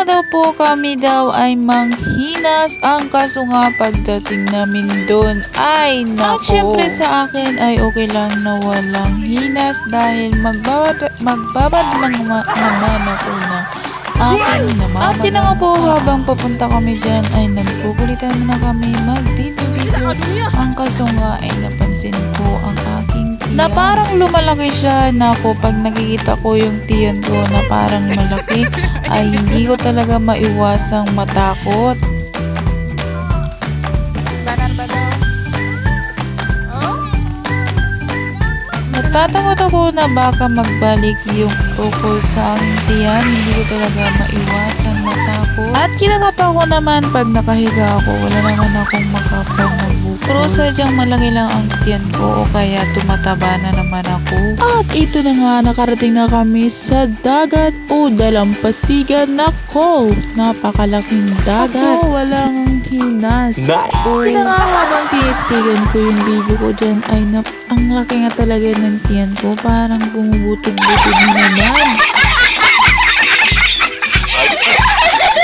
Dito po kami daw ay manghinas. Ang kaso nga pagdating namin doon ay nako. At syempre sa akin ay okay lang na walang hinas dahil magbabad, magbabad lang ma- naman ako na aking namamalan. At yun na nga po habang papunta kami dyan ay nagkukulitan na kami mag-video-video. Ang kaso nga ay napansin ko ang aking. Na parang lumalaki siya na ako pag nakikita ko yung tiyan ko na parang malaki ay hindi ko talaga maiwasang matakot. Oh? Natatakot ako na baka magbalik yung ukol sa aking tiyan. Hindi ko talaga maiwasan matakot. At kinakapa ko naman pag nakahiga ako. Wala naman akong magbukol. Pero sadyang malaki lang ang tiyan ko o kaya tumataba na naman ako. At ito na nga, nakarating na kami sa dagat o dalampasigan. Nako, napakalaking dagat. Ako, walang hinas. Nice. Uy, na nga habang tinitigan ko yung video ko dyan ay nap ang laki nga talaga ng tiyan ko. Parang bumubutog-butog na naman.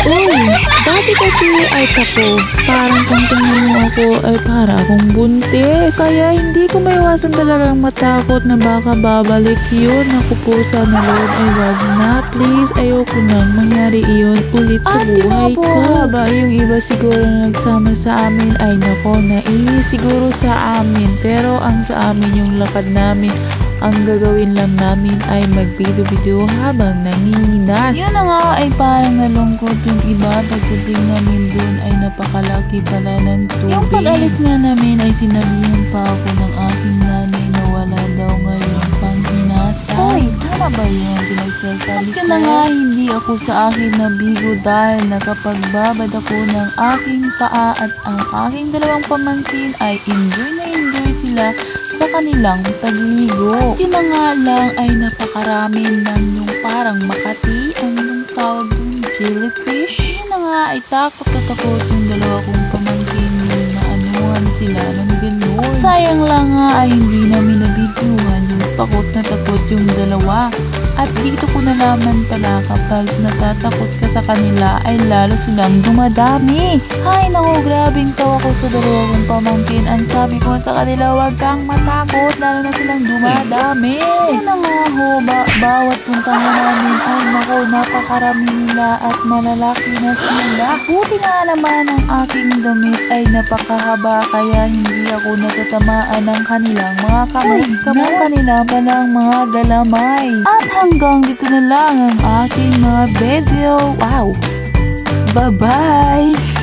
Uy, dati kasi ay ako. Parang kung tingnan mo ako ay para akong buntis. Kaya hindi ko maiwasan talagang matakot na baka babalik yun. Ako po sana Lord ay wag na. Please, ayoko nang mangyari iyon ulit sa buhay ko. Haba yung iba siguro na nagsama sa amin ay nako, nainis siguro sa amin. Pero ang sa amin yung lakad namin ang gagawin lang namin ay mag-video-video habang nanginginas. Yun na nga ay parang nalungkot yung iba. Pagdating namin dun ay napakalaki pala ng tubig. Yung pag-alis nga namin ay sinabihan pa ako ng aking nanay na wala daw ngayon panghinasa. Hoy, tama ba yun pinagsasabi ko? na nga hindi ako sa akin nabigo dahil nakapagbabad ako ng aking paa at ang aking dalawang pamangkin ay enjoy na enjoy sila sa kanilang pagligo. At yun na nga lang ay napakarami ng yung parang makati, ano yung tawag yung jellyfish. Yun na nga ay takot na takot yung dalawa kong pamangkin yun na anuhan sila ng ganun. Sayang lang nga ay hindi namin nabidyohan yung takot na takot yung dalawa. At dito ko nalaman pala kapag natatakot ka sa kanila ay lalo silang dumadami. Ay naku, grabing tawa ko sa dalawa kong pamangkin. Ang sabi ko sa kanila, huwag kang matakot, lalo na silang dumadami. Yan na nga ho, ba- bawat puntahan namin ay napakarami nila at malalaki na sila. Buti nga naman ang aking damit ay napakahaba kaya hindi ako natatamaan ng kanilang mga kamay. Kamay kanila palang mga galamay. At hanggang dito na lang ang aking mga video. Wow! Bye-bye!